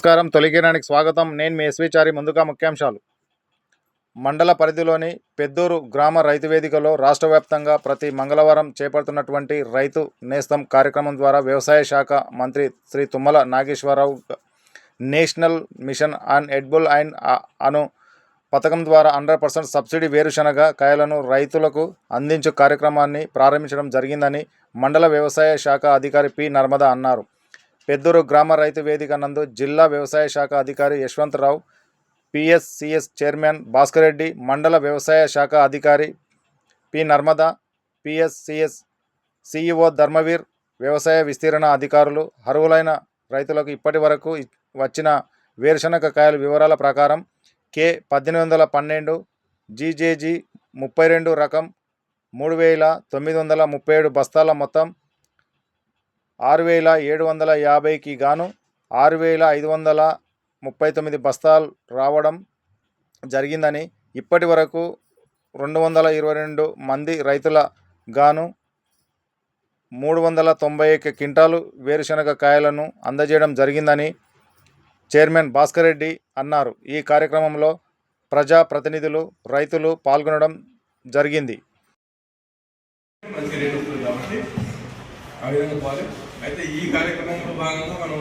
నమస్కారం. తొలిగిరానికి స్వాగతం. నేను మీ ఎస్విచారి ముందుగా ముఖ్యాంశాలు. మండల పరిధిలోని పెద్దూరు గ్రామ రైతు వేదికలో రాష్ట్ర వ్యాప్తంగా ప్రతి మంగళవారం చేపడుతున్నటువంటి రైతు నేస్తం కార్యక్రమం ద్వారా వ్యవసాయ శాఖ మంత్రి Shri Tummala Nageswararao national mission on edible and అను పథకం ద్వారా హండ్రెడ్ పర్సెంట్ సబ్సిడీ వేరుశనగ కాయలను రైతులకు అందించు కార్యక్రమాన్ని ప్రారంభించడం జరిగిందని మండల వ్యవసాయ శాఖ అధికారి పి నర్మద అన్నారు. పెద్దూరు గ్రామ రైతు వేదిక నందు జిల్లా వ్యవసాయ శాఖ అధికారి యశ్వంతరావు పిఎస్సిఎస్ చైర్మన్ భాస్కర్ రెడ్డి మండల వ్యవసాయ శాఖ అధికారి P Narmada PSCS CEO Dharmaveer వ్యవసాయ విస్తీరణ అధికారులు అర్హులైన రైతులకు ఇప్పటి వరకు వచ్చిన వేరుశనగ కాయల వివరాల ప్రకారం కే పద్దెనిమిది వందల పన్నెండు జీజేజీ ముప్పై రెండు రకం మూడు వేల తొమ్మిది వందల ముప్పై ఏడు బస్తాల మొత్తం ఆరు వేల ఏడు వందల యాభైకి గాను ఆరు వేల ఐదు వందల ముప్పై తొమ్మిది బస్తాలు రావడం జరిగిందని ఇప్పటి వరకు రెండు వందల ఇరవై రెండు మంది రైతుల గాను మూడు వందల తొంభై ఒక్క క్వింటాలు వేరుశనగ కాయలను అందజేయడం జరిగిందని చైర్మన్ భాస్కర్ రెడ్డి అన్నారు. ఈ కార్యక్రమంలో ప్రజా ప్రతినిధులు రైతులు పాల్గొనడం జరిగింది. ఆ విధంగా అయితే ఈ కార్యక్రమంలో భాగంగా మనం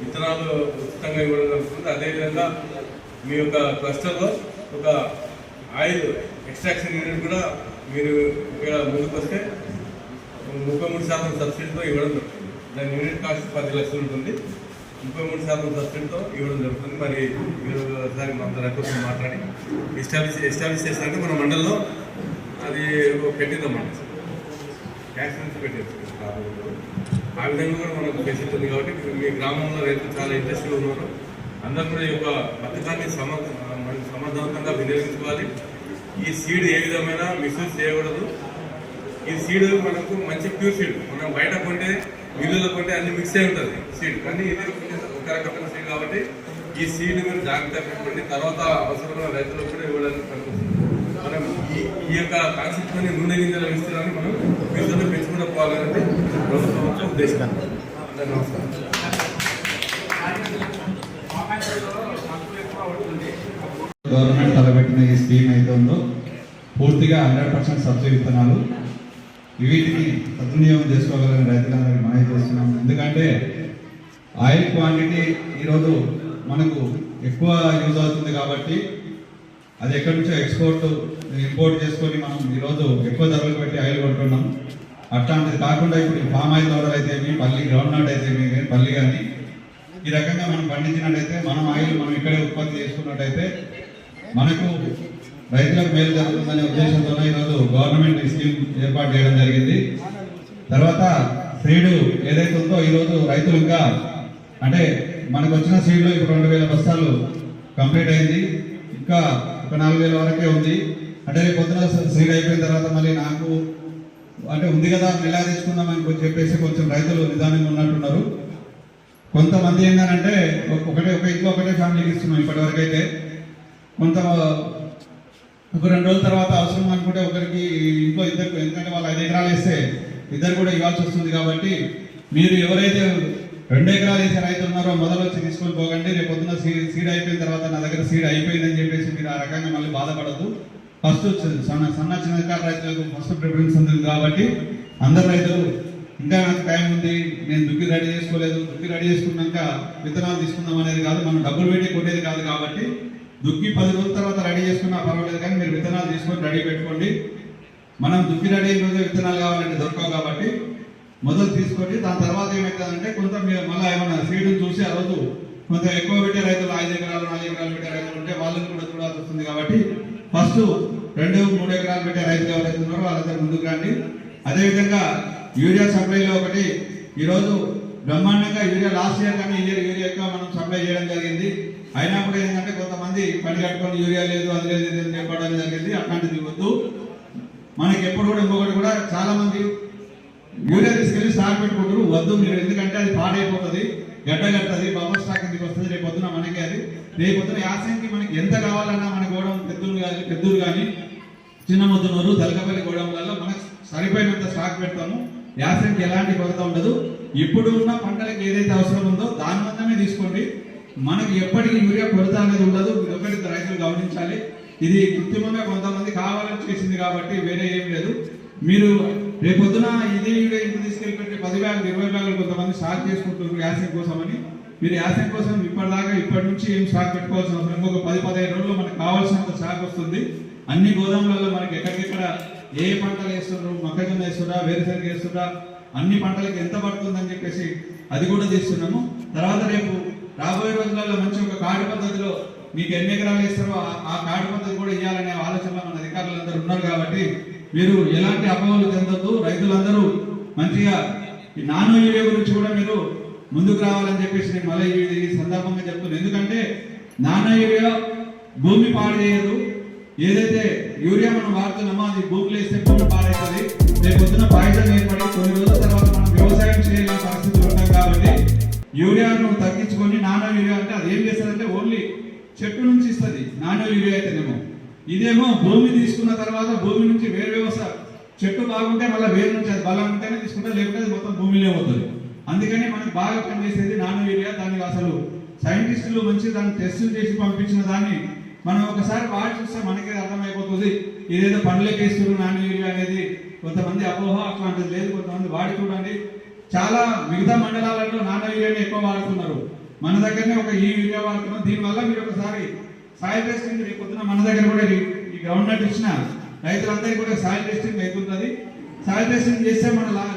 విత్తనాలు ఉచితంగా ఇవ్వడం జరుగుతుంది. అదేవిధంగా మీ యొక్క క్లస్టర్లో ఒక ఆయిల్ ఎక్స్ట్రాక్షన్ యూనిట్ కూడా మీరు ఇక్కడ ముందుకు వస్తే ముప్పై మూడు శాతం సబ్సిడీతో ఇవ్వడం జరుగుతుంది. దాని యూనిట్ కాస్ట్ పది లక్షలు ఉంటుంది. ముప్పై మూడు శాతం సబ్సిడీతో ఇవ్వడం జరుగుతుంది. మరి మీరు ఒకసారి మన రైతులతో మాట్లాడి ఎస్టాబ్లిష్ ఎస్టాబ్లిష్ చేస్తారంటే మన మండలంలో అది పెట్టిందన్నమాట క్యాష్ నుంచి పెట్టేసి ఆ విధంగా కూడా మనకు ఫెసిలిటీ ఉంది కాబట్టి మీ గ్రామంలో రైతులు చాలా ఇంట్రెస్ట్గా ఉన్నారు. అందరూ కూడా ఈ యొక్క పథకాన్ని సమ సమర్థవంతంగా వినియోగించుకోవాలి. ఈ సీడ్ ఏ విధమైన మిస్యూజ్ చేయకూడదు. ఈ సీడ్ మనకు మంచి ప్యూర్ సీడ్ మనం బయట కొంటే మిల్లులో కొంటే అన్ని మిక్స్ అయి ఉంటుంది సీడ్ కానీ ఇది ఒక రకమైన సీడ్ కాబట్టి ఈ సీడ్ మీరు జాగ్రత్తగా పెట్టుకోండి. తర్వాత అవసరమైన రైతులకు కూడా ఇవ్వడానికి ఈ యొక్క కాన్సెప్ట్ నూనె గింజల విస్తీర్ణాన్ని మనం ఫ్యూచర్లో పెంచుకుంటూ పోవాలనేది ప్రభుత్వం యొక్క ఉద్దేశం. నమస్కారం. గవర్నమెంట్ తలపెట్టిన ఈ స్కీమ్ అయితే ఉందో పూర్తిగా హండ్రెడ్ పర్సెంట్ సబ్సిడీ విత్తనాలు వీటిని సద్వినియోగం చేసుకోగలని రైతులందరికీ మనవి చేస్తున్నాం. ఎందుకంటే ఆయిల్ క్వాంటిటీ ఈరోజు మనకు ఎక్కువ యూజ్ అవుతుంది కాబట్టి అది ఎక్కడి నుంచో ఎక్స్పోర్ట్ ఇంపోర్ట్ చేసుకొని మనం ఈరోజు ఎక్కువ ధరలు పెట్టి ఆయిల్ కొంటున్నాం. అట్లాంటిది కాకుండా ఇప్పుడు పామ్ ఆయిల్ ద్వారా అయితే పల్లి గ్రౌండ్ నట్ అయితే పల్లి కానీ ఈ రకంగా మనం పండించినట్టయితే మనం ఆయిల్ మనం ఇక్కడే ఉత్పత్తి చేసుకున్నట్టయితే మనకు రైతులకు మేలు జరుగుతుందనే ఉద్దేశంతో ఈరోజు గవర్నమెంట్ ఈ స్కీమ్ ఏర్పాటు చేయడం జరిగింది. తర్వాత సీడు ఏదైతే ఉందో ఈరోజు రైతులు ఇంకా అంటే మనకు వచ్చిన సీడ్లో ఇప్పుడు రెండు వేల బస్తాలు కంప్లీట్ అయింది. ఇంకా ఒక నాలుగు వేల వరకే ఉంది. అంటే రేపు పొద్దున సీడ్ అయిపోయిన తర్వాత మళ్ళీ నాకు అంటే ఉంది కదా ఎలా తెచ్చుకుందామని అని చెప్పేసి కొంచెం రైతులు నిదానంగా ఉన్నట్టున్నారు. కొంతమంది ఏంటంటే ఒకటే ఒక ఇంట్లో ఒకటే ఫ్యామిలీకి ఇస్తున్నాం ఇప్పటివరకు అయితే కొంత ఒక రెండు రోజుల తర్వాత అవసరం అనుకుంటే ఒకరికి ఇంట్లో ఇద్దరు ఎందుకంటే వాళ్ళు ఐదు ఎకరాలు వేస్తే ఇద్దరు కూడా ఇవ్వాల్సి వస్తుంది కాబట్టి మీరు ఎవరైతే రెండు ఎకరాలు వేసే రైతులు ఉన్నారో. మొదలు వచ్చి తీసుకొని పోకండి. రేపు పొద్దున సీ- సీడ్ అయిపోయిన తర్వాత నా దగ్గర సీడ్ అయిపోయిందని చెప్పేసి మీరు ఆ రకంగా మళ్ళీ బాధపడద్దు. ఫస్ట్ సన్న సన్న చిన్నకారు రైతులకు ఫస్ట్ ప్రిఫరెన్స్ ఉంది కాబట్టి అందరు రైతులు ఇంకా నాకు టైం ఉంది నేను దుక్కి రెడీ చేసుకోలేదు. దుక్కి రెడీ చేసుకున్నాక విత్తనాలు తీసుకుందాం అనేది కాదు మనం డబ్బులు పెట్టి కొట్టేది కాదు కాబట్టి దుక్కి పది రోజుల తర్వాత రెడీ చేసుకున్నా పర్వాలేదు కానీ మీరు విత్తనాలు తీసుకొని రెడీ పెట్టుకోండి. మనం దుక్కి రెడీ అయిన విత్తనాలు కావాలంటే దొరకవు కాబట్టి మొదలు తీసుకోండి. దాని తర్వాత ఏమవుతుందంటే కొంత మీరు మళ్ళీ ఏమైనా సీడ్ చూసి ఆ రోజు కొంత ఎక్కువ పెట్టే రైతులు ఐదు ఎకరాలు నాలుగు ఎకరాలు పెట్టే రైతులు ఉంటే వాళ్ళని కూడా చూడాల్సి వస్తుంది కాబట్టి ఫస్ట్ రెండు మూడు ఎకరాలు పెట్టే రైతులు ఎవరైతే ఉన్నారో వాళ్ళందరూ ముందుకు రండి. అదేవిధంగా యూరియా సప్లైలో ఒకటి. ఈరోజు బ్రహ్మాండంగా యూరియా లాస్ట్ ఇయర్ కానీ ఇయర్ యూరియా ఎక్కువ మనం సప్లై చేయడం జరిగింది. అయినా కూడా ఏంటంటే కొంతమంది పని కట్టుకొని యూరియా లేదు అది లేదు ఇది చెప్పడం జరిగింది. అట్లాంటిది వద్దు మనకి ఎప్పుడు కూడా ఇంకొకటి కూడా చాలా మంది యూరియా స్టాక్ పెట్టుకుంటారు వద్దు మీరు ఎందుకంటే అది పాడైపోతుంది గడ్డ కట్టది బొమ్మ స్టాక్ ఎందుకు వస్తుంది రేపు పొద్దున మనకి అది. రేపు పొద్దున యాసంకి మనకి ఎంత కావాలన్నా మన గోడం పెద్దలు కానీ పెద్దలు కానీ చిన్న ముద్దునూరు తలకపల్లి గోడౌన్లలో మనకు సరిపోయినంత స్టాక్ పెడతాము. యాసంకి ఎలాంటి కొరత ఉండదు. ఇప్పుడు ఉన్న పంటలకు ఏదైతే అవసరం ఉందో దాని మాత్రమే తీసుకోండి. మనకి ఎప్పటికీ యూరియా కొరత అనేది ఉండదు. ఒకటి రైతులు గమనించాలి. ఇది కృత్రిమంగా కొంతమంది కావాలని చేసింది కాబట్టి వేరే ఏం లేదు. మీరు రేపొద్దున ఇదే యూరియా ఇంటికి తీసుకెళ్ళి పది బ్యాగులు ఇరవై బ్యాగులు కొంతమంది స్టాక్ చేసుకుంటున్నారు యాసం కోసమని మీరు యాసం కోసం ఇప్పటిదాకా ఇప్పటి నుంచి ఏం స్టాక్ పెట్టుకోవాల్సిన అవసరం ఇంకొక పది పదిహేను రోజుల్లో మనకు కావాల్సినంత స్టాక్ వస్తుంది. అన్ని గోదాములలో మనకి ఎక్కడికెక్కడ ఏ పంటలు వేస్తున్నారు మొక్కజొన్న వేస్తున్నా వేరుశనగ వేస్తున్నా అన్ని పంటలకు ఎంత పడుతుందని చెప్పేసి అది కూడా తీస్తున్నాము. తర్వాత రేపు రాబోయే రోజులలో మంచి ఒక కార్డు పద్ధతిలో మీకు ఎన్ని ఎకరాలు ఇస్తారో ఆ- ఆ కార్డు పద్ధతి కూడా ఇవ్వాలనే ఆలోచనలో మన అధికారులందరూ ఉన్నారు కాబట్టి మీరు ఎలాంటి అపోహలు చెందొద్దు. రైతులందరూ మంచిగా ఈ నానో యూరియా గురించి కూడా మీరు ముందుకు రావాలని చెప్పేసి నేను మళ్ళీ ఈ- సందర్భంగా చెప్తున్నాను. ఎందుకంటే నానో యూరియా భూమి పాడు చేయదు. ఏదైతే యూరియా మనం వాడుతున్నామో అది భూమిలో వేస్తే భూమి పాడవుతుంది రేపు పొద్దున పాయిజన్ ఏర్పడి కొన్ని రోజుల తర్వాత మనం వ్యవసాయం చేయలేని పరిస్థితులు ఉంటాం కాబట్టి యూరియాను తగ్గించుకొని నానో యూరియా అంటే అది ఏం చేస్తుందంటే ఓన్లీ చెట్టు నుంచి ఇస్తుంది. నానో యూరియా అయితేనేమో. ఇదేమో భూమి తీసుకున్న తర్వాత భూమి నుంచి వేరు వ్యవస్థ. చెట్టు బాగుంటే మళ్ళీ వేరు నుంచి అది బలం ఉంటేనే తీసుకుంటే లేకపోతే అది మొత్తం భూమిలో పోతుంది. అందుకని మనకి బాగా పనిచేసేది నానో యూరియా దానికి అసలు సైంటిస్టులు మంచి దాన్ని టెస్టులు చేసి పంపించిన దాన్ని మనం ఒకసారి వాడి చూస్తే మనకే అర్థమైపోతుంది. ఇదేదో పండ్లకి వేస్తున్నారు నానో యూరియా అనేది. కొంతమంది అపోహ అట్లాంటిది లేదు. కొంతమంది వాడి చూడండి. చాలా మిగతా మండలాలలో నాన్న యూరియాని ఎక్కువ వాడుతున్నారు. మన దగ్గరనే ఒక ఈ యూరియా వాడుతున్నాం. దీనివల్ల మీరు ఒకసారి సాయిల్ టెస్టింగ్ రేపు పొద్దున మన దగ్గర కూడా ఈ- గ్రౌండ్ నట్ ఇచ్చిన రైతులందరికీ కూడా సాయిల్ టెస్టింగ్ అయిపోతుంది. సాయిల్ టెస్టింగ్ చేస్తే మన లా-